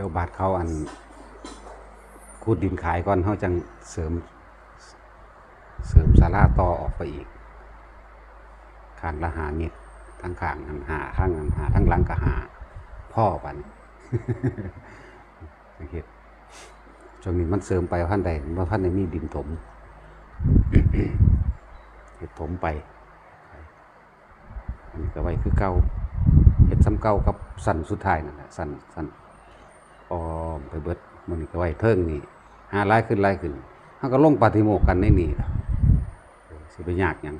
ดี๋ยวบาทเขาอันคูดดินขายก่อนเขาจังเสริม เสริมสาราต่อออกไปอีกขางละหาเม็ดทั้งขางหันหาข้างหันหาทั้งหลังก็หา พ่อปันสังเกตช่วงนี้มันเสริมไปท่านใดว่าท่านใดมีดินถมเห็ดถมไป อันนี้ก็ไว้คือเก่าเห็ดซ้ำเก่ากับสั้นสุดท้ายนั่นแหละสั้นสั้น ออมไปเบิดมันก็ไหวเทิงนี่หาไล่ขึ้นไล่ขึ้นเขาก็ลงปฏิโมกข์กันในนี่ล่ะเออสิไปยากยัง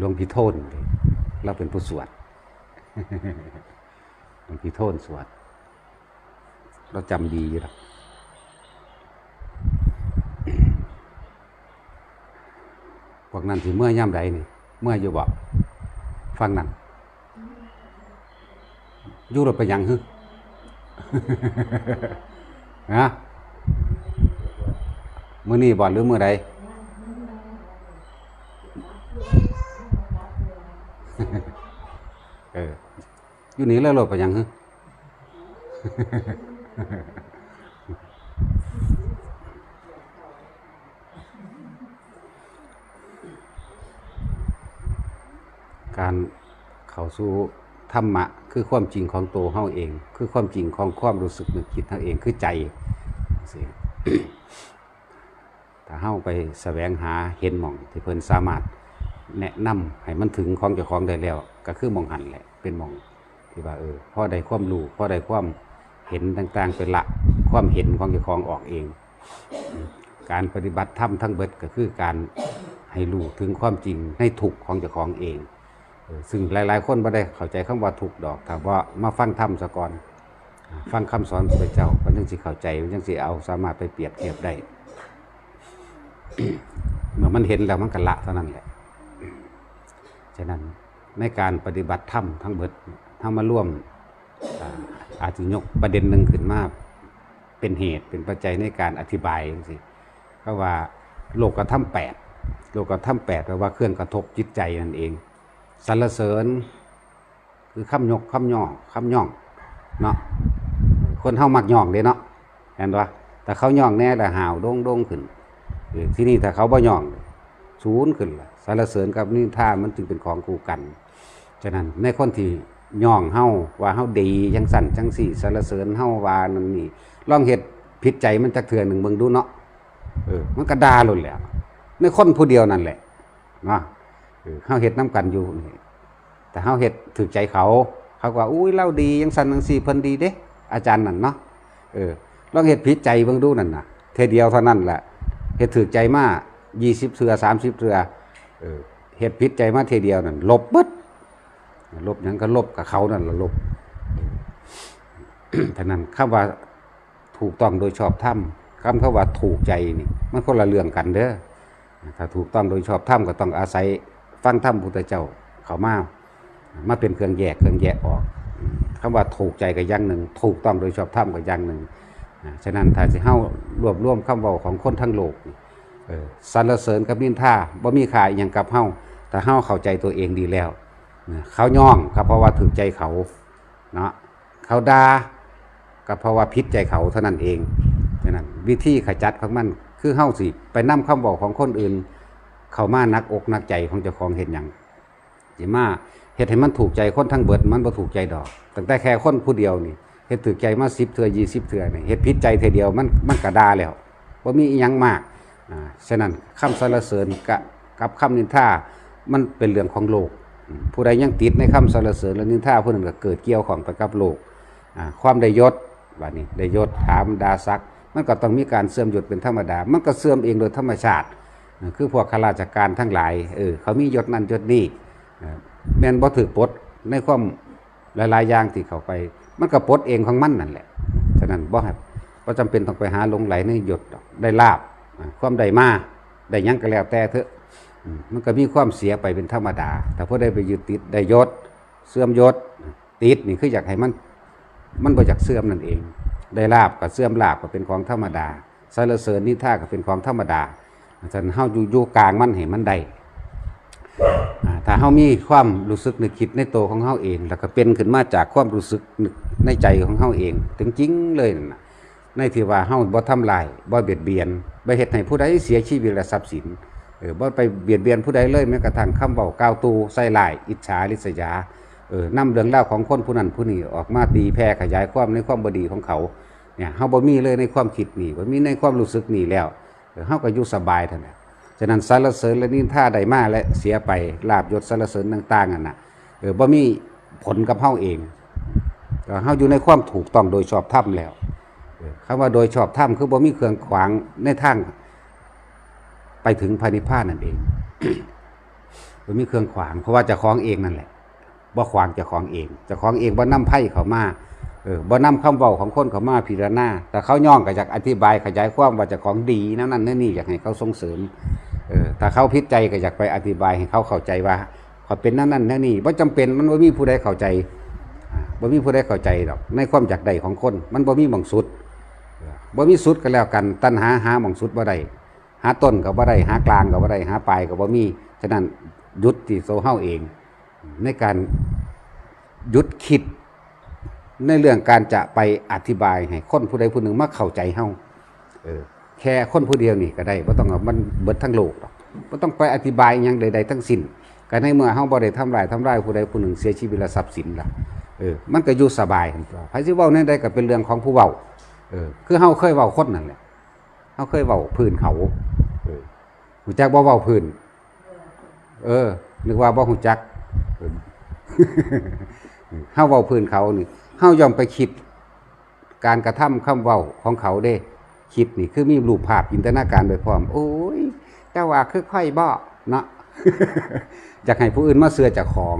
หลวงพี่โทนเลยเราเป็นผู้สวดหลวงพี่โทนสวด เราจำดีอยู่แล้วพวกนั้นที่เมื่อย่ำใดนี่ เมื่ออยู่บ่ฟังนั่น อยู่รถไปยังฮึฮะมื้อนี้บ่หรือมื้อใดเอออยู่นี่แล้วรถไปยังฮึการเข้าสู่ ธรรมะคือความจริงของตัวเฮาเอง คือความจริงของความรู้สึกนึกคิดเฮาเองคือใจสิถ้าเฮาไปแสวงหาเห็นหม่อง ที่เพิ่นสามารถแนะนำให้มันถึงของเจ้าของได้แล้ว ก็คือมองหันแหละ เป็นมองที่ว่าเออพ่อได้ความรู้พอได้ความเห็นต่างๆเป็นหลักความเห็นของเจ้าของออกเอง การปฏิบัติธรรมทั้งเบิดก็คือการให้รู้ถึงความจริงในทุกของเจ้าของเอง ซึ่งหลาย ๆ คนไ่ได้เข้าใจคำว่าทุกดอกแต่ว่ามาฟังธรรมซะก่อนฟังคำสอนพระเจ้ามันจึงสิเข้าใจมันจึงสิเอาสามารถไปเปรียบเทียบได้เมื่อมันเห็นแล้วมันก็ละเท่านั้นแหละฉะนั้นในการปฏิบัติธรรมทั้งเบิดทั้งมาร่วมอาจจะยกประเด็นหนึ่งขึ้นมาเป็นเหตุเป็นปัจจัยในการอธิบายจังซี่ก็ว่าโลกธรรมแปดโลกธรรมแปดแปลว่าเครื่องกระทบจิตใจนั่นเอง สรรเสริญ คือคำยกคำย่อคำย่องเนาะคนเฮามักย่องเด้เนาะเห็นปะแต่เขาย่องแน่แต่หาวโด่งโด่งขึ้นที่นี่ถ้าเขาบ่ย่องศูนย์ขึ้นสารเสริญกับนินทามันจึงเป็นของคู่กันฉะนั้นในคนที่ย่องเฮาว่าเฮาดีจังสั่นจังสี่สารเสริญเฮาว่านั่นนี่ลองเฮ็ดผิดใจมันจักเทื่อนหนึ่งเบิ่งดูเนาะเออมันก็ด่าหล่นแหล้วในคนผู้เดียวนั่นแหละเนาะ เฮาเฮ็ดน้ำกันอยู่นี่แต่เฮาเฮ็ดถูกใจเขา เขาก็อุ้ยเล่าดีจังสั่นจังสี่เพิ่นดีเด้ อาจารย์นั่นเนาะเออลองเฮ็ดผิดใจเบิ่งดูนั่นน่ะเทเดียวเท่านั้นแหละเฮ็ดถูกใจมาก20เทื่อ30เทื่อเออเฮ็ดพิษใจมาเทเดียวนั่นลบเบิดลบหยังก็ลบกับเขานั่นละลบท่านั้นคำว่าถูกต้องโดยชอบธรรมคำคำว่าถูกใจนี่มันคนละเรื่องกันเด้อถ้าถูกต้องโดยชอบธรรมก็ต้องอาศัย ฟังธรรมพุทธเจ้าเขามามาเป็นเครื่องแยกเครื่องแยกออกคำว่าถูกใจก็อย่างหนึ่ง ถูกต้องโดยชอบธรรมก็อย่างหนึ่งฉะนั้นถ้าสิเฮารวบรวมคำเว้าของคนทั้งโลกสรรเสริญกับนินทาบ่มีค่าอย่างกับเฮาแต่เฮาเข้าใจตัวเองดีแล้วเขาย่องก็เพราะว่าถือใจเขาเนาะเขาด่าก็เพราะว่าพิษใจเขาเท่านั้นเองฉะนั้นวิธีขจัดของมันคือเฮาสิไปนำคำบอกของคนอื่น เข้ามานักอกนักใจของเจ้าของเฮ็ดหยังสิมาเฮ็ดให้มันถูกใจคนทั้งเบิดมันบ่ถูกใจดอกตั้งแต่แค่คนผู้เดียวนี่เฮ็ดถูกใจมา10เทื่อ20เทื่อนี่เฮ็ดผิดใจเทื่อเดียวมันมันก็ด่าแล้วบ่มีอีหยังมากอ่าฉะนั้นคำสรรเสริญกับกับคำนินทามันเป็นเรื่องของโลก ผู้ใดยังติดในคำสรรเสริญและนินทาผู้นั้นก็เกิดเกี่ยวของไปกับโลกอ่าความได้ยศว่านี้ได้ยศถามดาศัก มันก็ต้องมีการเสื่อมยศเป็นธรรมดา มันก็เสื่อมเองโดยธรรมชาติ คือพวกข้าราชการทั้งหลายเออเขามียศนั้นยศนี่แม่นบ่ถือปดในความหลายๆอย่างที่เขาไป มันก็ปดเองของมันนั่นแหละฉะนั้นบ่ให้บ่จำเป็นต้องไปหาลงไหลในยศดได้ลาบความได้มาได้ยังก็แล้วแต่เถอะมันก็มีความเสียไปเป็นธรรมดา แต่พอได้ไปยึดติดได้ยศ เสื่อมยศติดนี่คืออยากให้มันมันบ่อยากเสื่อมนั่นเอง ได้ลาบกับเสื่อมลาบก็เป็นของธรรมดาสรรเสริญนิท่าก็เป็นของธรรมดา ฉะนั้นเฮาอยู่อยู่กลางมันให้มันได้อ่าถ้าเฮามีความรู้สึกนึกคิดในตัวของเฮาเอง แล้วก็เป็นขึ้นมาจากความรู้สึกนึกในใจของเฮาเองถึงจริงเลยนะในที่ว่าเฮาบ่ทำลายบ่เบียดเบียนบ่เฮ็ดให้ผู้ใดเสียชีวิตและทรัพย์สินเออบ่ไปเบียดเบียนผู้ใดเลยแม้กระทั่งคำเว้ากล่าวตูใส่ร้าย อิจฉาริษยาเออนำเรื่องราวของคนผู้นั้นผู้นี้ออกมาตีแผ่ขยายความในความบ่ดีของเขาเนี่ยเฮาบ่มีเลยในความคิดนี่บ่มีในความรู้สึกนี่แล้ว เฮาก็อยู่สบายท่านั้นฉะนั้นสรรเสริญและนินท่าใดมาและเสียไปลาบยศสรรเสริญต่างๆนั่นน่ะเออบ่มีผลกับเฮาเองเออเฮาอยู่ในความถูกต้องโดยชอบธรรมแล้วเออคำว่าโดยชอบธรรมคือบ่มีเครื่องขวางในทางไปถึงพระนิพพานนั่นเองบ่มีเครื่องขวาง เพราะว่าจะคล้องเองนั่นแหละบ่ขวางจะคล้องเองจะคล้องเองบ่นำไพ่เขามา เออบ่นำคำเว้าของคนเขามาพิจารณาแต่เขาย่องก็อยากอธิบายขยายความว่าจะของดีนั่นนั่นนี่อยากให้เขาส่งเสริมเออถ้าเขาพิจใจก็อยากไปอธิบายให้เขาเข้าใจว่าเขาเป็นนั่นนั่นนั่นนี่ว่าจำเป็นมันบ่มีผู้ใดเข้าใจอ่าบ่มีผู้ใดเข้าใจหรอกในความอยากใดของคน มันบ่มีหม่องสุดบ่มีสุดก็แล้วกัน ตัณหาหาหม่องสุดบ่ได้หาต้นก็บ่ได้หากลางก็บ่ได้หาปลายก็บ่มีฉะนั้นหยุดที่โซเฮาเอง ในการหยุดคิด ในเรื่องการจะไปอธิบายให้คนผู้ใดผู้หนึ่งมาเข้าใจเฮาเออแค่คนผู้เดียวนี่ก็ได้บ่ต้องเอามันเบิดทั้งโลกหรอกบ่ต้องไปอธิบายหยังใดๆทั้งสิ้นก็ในเมื่อเฮาบ่ได้ทำลายทำลายผู้ใดผู้หนึ่งเสียชีวิตและทรัพย์สินล่ะเออมันก็อยู่สบายไผสิเว้าในใดก็เป็นเรื่องของผู้เว้าเออคือเฮาเคยเว้าคนนั่นแหละเฮาเคยเว้าพื้นเขาเออฮู้จักบ่เว้าพื้นเออนึกว่าบ่ฮู้จักเออเฮาเว้าพื้นเขานี่ เฮาย่อมไปคิด การกระทำคำเว้าของเขาเด้ คิดนี่คือมีรูปภาพจินตนาการไปพร้อม โอ้ยแต่ว่าคือค่อยบ่เนาะอยากให้ผู้อื่นมาเสือจากของ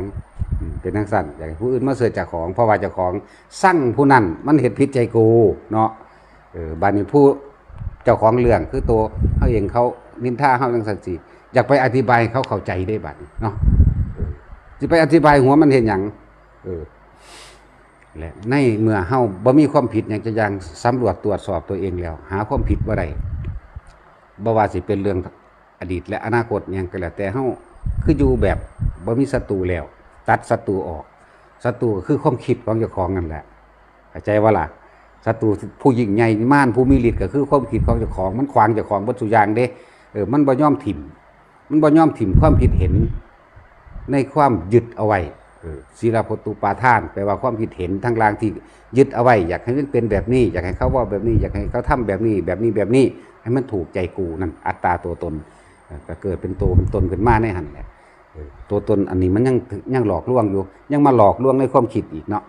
เป็นนังสั้นอยากให้ผู้อื่นมาเสือจากของ เพราะว่าจ้าของสั่งผู้นั้นมันเห็ดพิษใจกูเนาะเออบานนี้ผู้เจ้าของเรื่องคือตัวเขาเองเขานินท่าเขาจังสันสิอยากไปอธิบายเขาเข้าใจได้บัดเนาะเออสิไปอธิบายหัวมันเห็นหยังเออ และในเมื่อเฮาบ่มีความผิดอย่างจะยังสำรวจตรวจสอบตัวเองแล้ว หาความผิดบ่ได้บ่ว่าสิเป็นเรื่องอดีตและอนาคตหยังก็แล้วแต่เฮาคืออยู่แบบบ่มีศัตรูแล้ว ตัดศัตรูออกศัตรูคือความคิดของเจ้าของนั่นแหละเข้าใจว่าล่ะศัตรูผู้ยิ่งใหญ่ม่านผู้มีฤทธิ์ก็คือความคิดของเจ้าของ มันขวางเจ้าของบ่ทุอย่างเด้เออมันบ่ยอมถิ่ม มันบ่ยอมถิ่มความคิดเห็นในความยึดเอาไว้ ศีลปตุปาทานแปลว่าความคิดเห็นทางลางที่ยึดเอาไว้ อยากให้มันเป็นแบบนี้ อยากให้เขาว่าแบบนี้ อยากให้เขาทำแบบนี้ แบบนี้แบบนี้ ให้มันถูกใจกูนั่นอัตตาตัวตนเก็เกิดเป็นตัวเป็นตนขึ้นมาในหันแหละตัวตนอันนี้มันยังยังหลอกลวงอยู่ ยังมาหลอกลวงในความคิดอีกเนาะ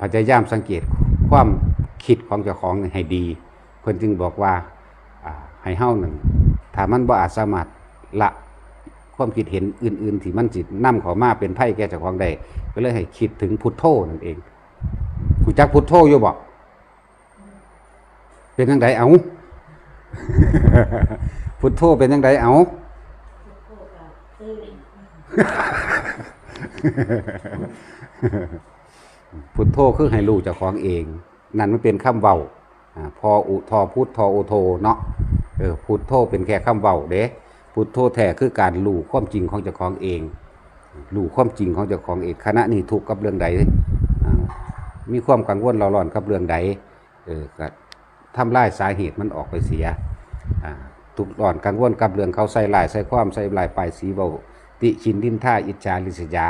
พยายามสังเกตความคิดของเจ้าของให้ดีเพิ่นจึงบอกว่าให้เฮ้าหนั่นถ้ามันบ่อาจสามารถละ ความคิดเห็นอื่น ๆ ที่มันสินำเข้ามาเป็นไพ่แก่เจ้าของได้ก็เลยให้คิดถึงพุทโธนั่นเองรู้จักพุทโธอยู่บ่เป็นจังไดเอาพุทโธเป็นจังไดเอาพุทโธคือให้รู้เจ้าของเอง นั่นมันเป็นคำเว้าอ่าพออุทอพุทโธโอโทเนาะเออพุทโธเป็นแค่คำเว้าเด้ พุทโธแท้คือการรู้ความจริงของเจ้าของเองรู้ความจริงของเจ้าของเองขณะนี้ทุกกับเรื่องใดมีความกังวลเราร้อนกับเรื่องใดเออก็ทำลายสาเหตุมันออกไปเสียทุกข์ร้อนกังวลกับเรื่องเขาใส่ลายใส่ความใส่ลายปลายสีเบาติชินดินท่าอิจฉาริษยา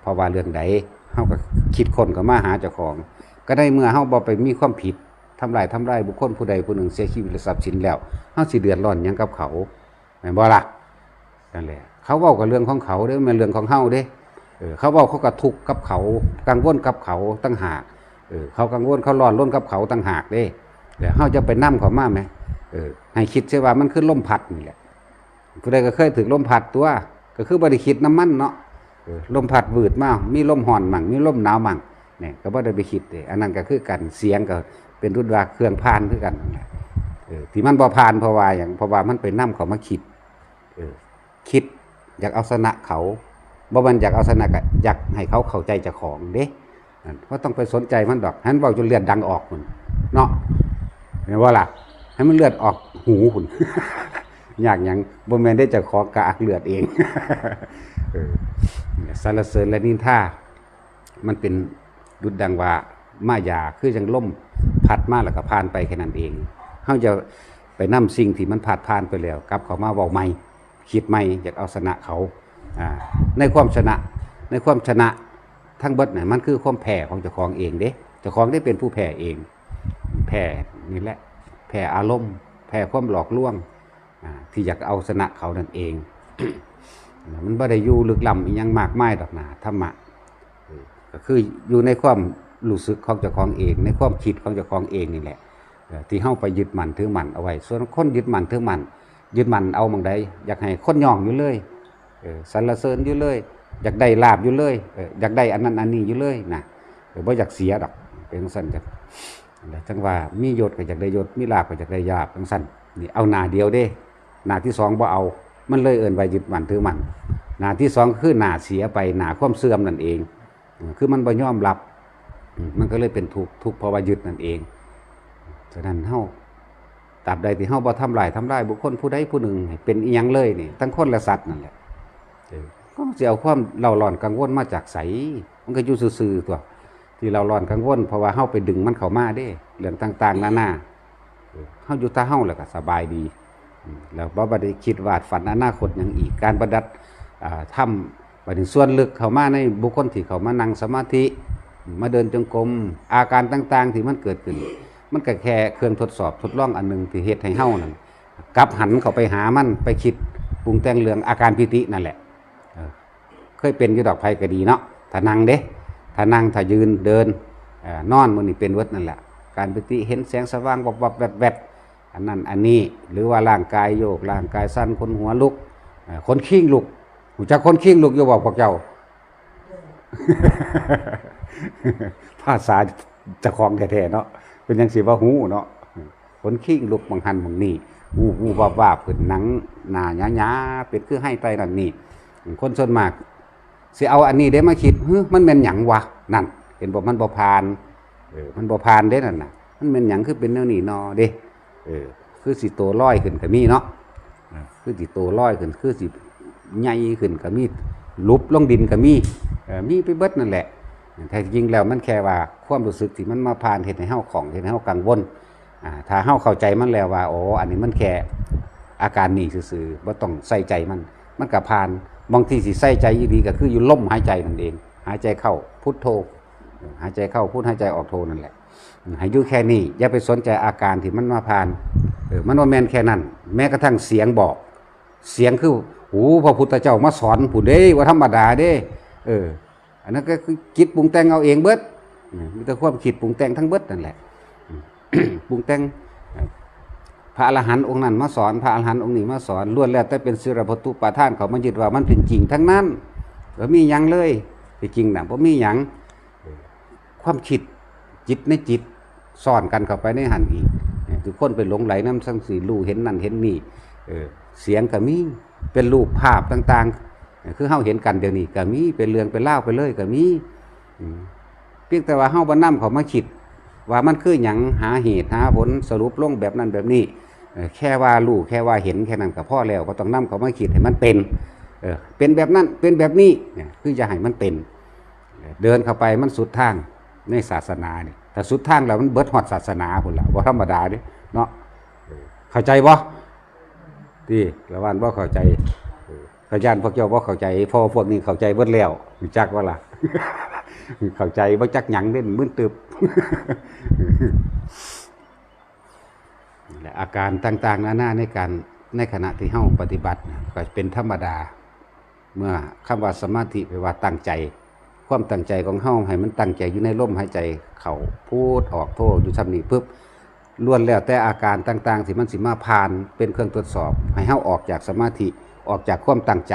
เพราะว่าเรื่องใดเฮาก็คิดคนก็มาหาเจ้าของ ก็ได้เมื่อเฮาบ่ไปมีความผิดทำลายทำลายบุคคลผู้ใดผู้หนึ่งเสียชีวิตทรัพย์สินแล้วเฮาสิเดือดร้อนยังกับเขา ม่นบ่ล่ะนั่นแหละเขาเว้ากับเรื่องของเขาเด้อม่นเรื่องของเฮาเด้เออเขาเว้าเขาก็ทุกกับเขากังวลกับเขาตั้งหากเออเขากังวลเขาร้อนร้นกับเขาตั้งหากเด้เดี๋ยวเฮาจะไปนํเขามาไหมเออให้คิดเสียว่ามันคือลมพัดนี่แหละผู้ใดก็เคยถึงลมพัดตัว ก็คือบ่ได้คิดน้ำมันเนาะเออลมพัดวืดมากมีลมห่อนมั่งมีลมหนาวมั่งเนี่ยก็บ่ได้ไปคิดเลยอันนั้นก็คือกันเสียงก็เป็นรุดว่าเครื่องพานคือกันเออที่มันบ่พานเพราะว่าอย่างเพราะว่ามันไปนํเขามาคิด คิดอยากเอาชนะเขาบ่มันอยากเอาชนะอยากให้เขาเข้าใจเจ้าของเด้นั่นบ่ต้องไปสนใจมันดอกหันเว้าจนเลือดดังออกพุ่นเนาะเห็นบ่าล่ะให้มันเลือดออกหูพุ่นอยากหยังบ่แมนได้เจะของกระอักเลือดเองสรรเสริญและนินท่ามันเป็นดุดดังว่ามายาคือจังล่มพัดมาแล้วก็ผ่านไปแค่นั้นเองเฮาจะไปนํสิ่งที่มันผ่านผ่านไปแล้วกลับเขามาเว้าใหม่ คิดใหม่อยากเอาชนะเขาในความชนะในความชนะทั้งเบิดน่ะมันคือความแพ้ของเจ้าของเองเด้เจ้าของได้เป็นผู้แพ้เอง แพ้นี่แหละแพ้อารมณ์ แพ้ความหลอกลวงที่อยากเอาชนะเขานั่นเองมันบ่ได้อยู่ลึกล้ำยังมากมายดอกหนาธรรมะก็คืออยู่ในความรู้สึกของเจ้าของเอง ในความคิดของเจ้าของเองนี่แหละที่เฮาไปยึดมันถือมันเอาไว้ ส่วนคนยึดมันถือมัน ยึดมั่นเอาบางใดอยากให้คนย่องอยู่เลยสรรเสริญอยู่เลย อยากได้ลาบอยู่เลยอยากได้อันนั้นอันนี้อยู่เลยนะเออบ่อยากเสียดอกเป็นจังซั่นจ้ะแล้งว่ามียศก็อยากได้ยศมีลาภก็อยากได้ยาบจังซั่นนี่เอาหนาเดียวเด้ หนาที่สองบ่เอา มันเลยเอินไว้ยึดมั่นถือมั่นหนาที่สองคือหนาเสียไปหนาความเสื่อมนั่นเอง คือมันบ่ยอมรับ มันก็เลยเป็นทุกข์ทุกข์เพราะว่ายึดนั่นเองฉะนั้นเฮา ตราบใดที่เฮาบ่ทำลายทำลายบุคคลผู้ใดผู้หนึ่งเป็นอีหยังเลยนี่ทั้งคนและสัตว์นั่นแหละก็สิเอาความเล่าร้อนกังวลมาจากไสมันก็อยู่ซื่อๆตัวที่เราร้อนกังวลเพราะว่าเฮาไปดึงมันเข้ามาเด้เรื่องต่างๆนานาเฮาอยู่ตาเฮาแล้วก็สบายดี แล้วบ่บ่ได้คิดวาดฝันอนาคตหยังอีกการประดัดอ่าทำไปถึงส่วนลึกเข้ามาในบุคคลที่เขามานั่งสมาธิมาเดินจงกรมอาการต่าง ๆ ที่มันเกิดขึ้น มันก็แค่เครื่องทดสอบทดลองอันหนึ่งที่เฮ็ดให้เฮานั่นกลับหันเขาไปหามันไปคิดปรุงแต่งเรื่องอาการปิตินั่นแหละเออเคยเป็นยู่ดอกไผก็ดีเนาะถ้านั่งเด้ถ้านั่งถ้ายืนเดินอนอนมันนี่เป็นวิร์ดนั่นแหละการปิติเห็นแสงสว่างวับวับแวบแวบอันนั้นอันนี้หรือว่าร่างกายโยกร่างกายสั้นคนหัวลุกคนขิ้งลุกหูจักคนขิ้งลุกอยู่บอกพวกเจ้าภาษาจะคลองแท้ๆเนาะ เป็นยังสิว่าหูเนาะคนขิ้งลุกบางหันบางนี่วูวูวาบวาบขึ้นหนังหน้าหยาเป็นคือให้ไตนั่นนี่คนส่วนมากสิเอาอันนี้ได้มาคิดเฮ้ยมันเป็นหยังวะนั่น เห็นบอกมันบ่ผ่านเออมันบ่ผ่านเด้นั่นน่ะ มันเป็นหยังคือเป็นแนวนี้นอเด้เออ คือสิโตลอยขึ้นก็มีเนาะคือสิโตลอยขึ้น คือสิใหญ่ขึ้นก็มีลุบลงดินก็มีเออมีไปเบิดนั่นแหละ แต่จริงแล้วมันแค่ว่าความรู้สึกที่มันมาผ่านเฮ็ดให้เฮาของเฮ็ดให้เฮากังวลถ้าเฮาเข้าใจมันแล้วว่าโอ๋ออันนี้มันแค่อาการนี้ซื่อๆบ่ต้องใส่ใจมัน มันก็ผ่านบางทีสิใส่ใจอีดีก็คืออยู่ลมหายใจนั่นเอง หายใจเข้าพุทโธหายใจเข้าพุทหายใจออกโทนั่นแหละให้อยู่แค่นี้อย่าไปสนใจอาการที่มันมาผ่านเออมันว่าแม่นแค่นั้น แม้กระทั่งเสียงบอก เสียงคือหูพระพุทธเจ้ามาสอนผู้เด้ว่าธรรมดาเด้ เออ อันนั้นก็คือคิดปรุงแต่งเอาเองเบิดมีแต่ความคิดปรุงแต่งทั้งเบิดนั่นแหละปรุงแต่งพระอรหันต์องค์นั้นมาสอนพระอรหันต์องค์นี้มาสอนล้วนแล้วแต่เป็นศิรพตุปาท่านเขามายึดว่ามันเป็นจริงทั้งนั้นบ่มียังเลยที่จริงน่ะบ่มียังความคิดจิตในจิตซ่อนกันเข้าไปในหันอีกคือคนไปหลงไหลน้ำสังสีรูเห็นนั่นเห็นนี่เสียงก็มีเป็นรูปภาพต่าง ๆ คือเฮาเห็นกันเดี๋ยวนี้ก็มีเป็นเรื่องเป็นเล่าไปเลยก็มีเพียงแต่ว่าเฮาบ่นำเขามาคิด ว่ามันคือหยังหาเหตุหาผลสรุปลงแบบนั้นแบบนี้แค่ว่ารู้แค่ว่าเห็นแค่นั้นก็พอแล้วก็ต้องนำเขามาคิดให้มันเป็นเป็นแบบนั้นเป็นแบบนี้เนี่ยคือจะให้มันเป็น เดินเข้าไปมันสุดทางในศาสนาเนี่ยแต่สุดทางแล้วมันเบิดหอดศาสนาพุ่นละว่าธรรมดาเด้เนาะเข้าใจบ่ที่ละวันบ่เข้าใจ เออขยานพวกเจ้าบ่เข้าใจเพอพวกนี้เข้าใจเบิดแล้วรู้จักว่าล่ะเข้าใจบ่จักหยังเด่นมึนตึบและอาการต่างๆนานาในการในขณะที่เฮาปฏิบัติก็เป็นธรรมดา เมื่อคำว่าสมาธิแปลว่าตั้งใจ ความตั้งใจของเฮาให้มันตั้งใจอยู่ในลมหายใจเขาพูดออกโทอยู่ทำนี้ปุ๊บล้วนแล้วแต่อาการต่างๆที่มันสิมาผ่านเป็นเครื่องตรวจสอบ ให้เฮาออกจากสมาธิ ออกจากความตั้งใจ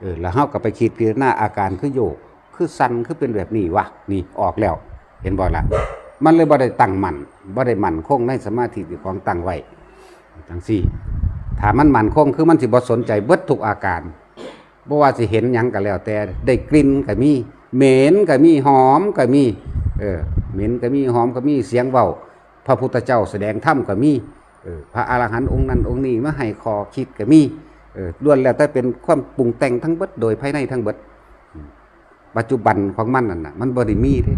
เออแล้วเฮาก็ไปคิดพิจารณาอาการคือโยก คือสั่นคือเป็นแบบนี้วะนี่ออกแล้ว เห็นบ่ละมันเลยบ่ได้ตั้งมันบ่ได้มันคงในสมาธิที่ของตั้งไว้จังซี่ถ้ามันมันคงคือมันสิบ่สนใจเบิดทุกอาการบ่ว่าสิเห็นหยังก็แล้ว แต่ได้กลิ่นก็มีเหม็นก็มีหอมก็มีเออเหม็นก็มีหอมก็มีเสียงเว้าพระพุทธเจ้าแสดงธรรมก็มีเออพระอรหันต์องค์นั้นองค์นี้มาให้คอคิดก็มี ล้วนแล้วแต่เป็นความปรุงแต่งทั้งเบิดโดยภายในทั้งเบิด ปัจจุบันของมันนั่นน่ะมันบริมีเด้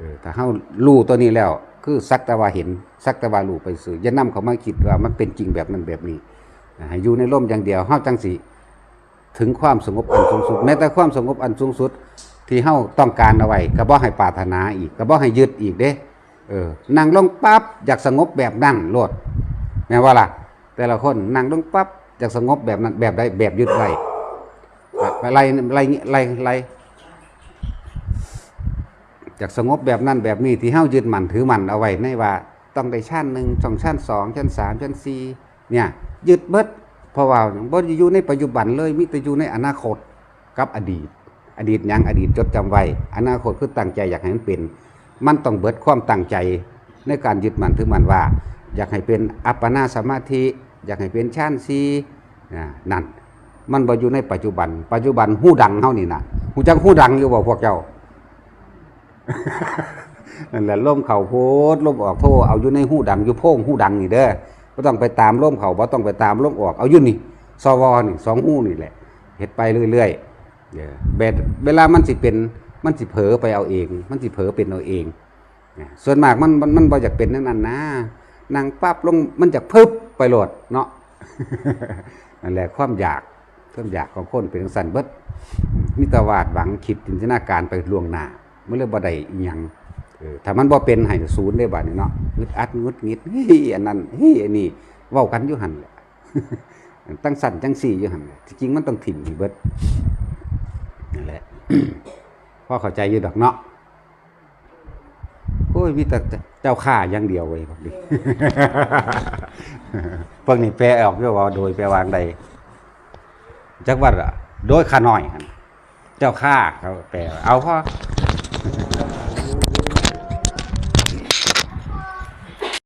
ออถ้าเฮารู้ตัวนี้แล้ว คือสักแต่ว่าเห็นสักแต่ว่ารู้ไปสื่ออย่านำเขามาคิดว่ามันเป็นจริงแบบนั้นแบบนี้อยู่ในร่มอย่างเดียวเฮาจังสิถึงความสงบอันสูงสุด แม้แต่ความสงบอันสูงสุด ที่เฮาต้องการเอาไว้ก็บ่ให้ปรารถนาอีกก็บ่ให้ยึดอีกเด้เออนั่งลงปั๊บอยากสงบแบบนั้นโลดแม่ว่าล่ะ แต่ละคนนั่งลงปั๊บ อยากสงบแบบนั้นแบบใดแบบยึดไว้ไปไล่ไล่ไล่ไล่อยากสงบแบบนั้นแบบนี้ที่เฮายึดมั่นถือมั่นเอาไว้ในว่าต้องได้ชั้นหนึ่งสองชั้นสองชั้นสามชั้นสี่เนี่ยยึดเบิดเพราะว่าบ่ได้อยู่ในปัจจุบันเลยมีแต่อยู่ในอนาคตกับอดีต อดีตยังอดีตจดจำไว้อนาคตคือตั้งใจอยากให้มันเป็น มันต้องเบิดความตั้งใจในการยึดมั่นถือมั่นว่า อยากให้เป็นอัปปนาสมาธิ อยากให้เป็นฌานสี่นั่นมันบ่อยู่ในปัจจุบัน ปัจจุบันหู้ดังเฮานี่นะหูจักหู้ดังอยู่บ่พวกเจ้านั่นแหละล่มเข่าโพดล่มออกโทเอาอยู่ในหู้ดังอยู่โพงหู้ดังนี่เด้อบ่ต้องไปตามล่มเข่าบ่ต้องไปตามล่มออกเอาอยู่นี่สวนี่สองหู้นี่แหละเฮ็ดไปเรื่อยๆเด้อแบบเวลามันสิเป็นมันสิเผลอไปเอาเอง มันสิเผลอเป็นเอาเองส่วนมากมันมันมันบ่อยากเป็นนั่นนั่นนะนั่งปั๊บลงมันจะพึบ ไปโหลดเนาะนั่นแหละความอยากความอยากของคนเป็นจังสันเบิดมิตรวาดหวังคิดจินตนาการไปล่วงหน้ามันเลยบ่ได้อีหยังถ้ามันบ่เป็นให้ศูนย์ได้บัดนี้เนาะงึดอัดงึดงิดเฮ้ยอันนั้นเฮ้ยอันนี้เว้ากันอยู่หันแหละตั้งสั่นจังสี่อยู่หันจริงมันต้องถิ่มอยู่เบิดนั่นแหละพอเข้าใจอยู่ดอกเนาะ โอ้ยมีแต่เจ้าข่าอย่างเดียวเว้ยพวกนี้พวกนี้แปลออกอยู่ว่าโดยแปลวางใดจักว่าอะโดยขาน้อยเจ้าข้าเขาแปลเอาพอ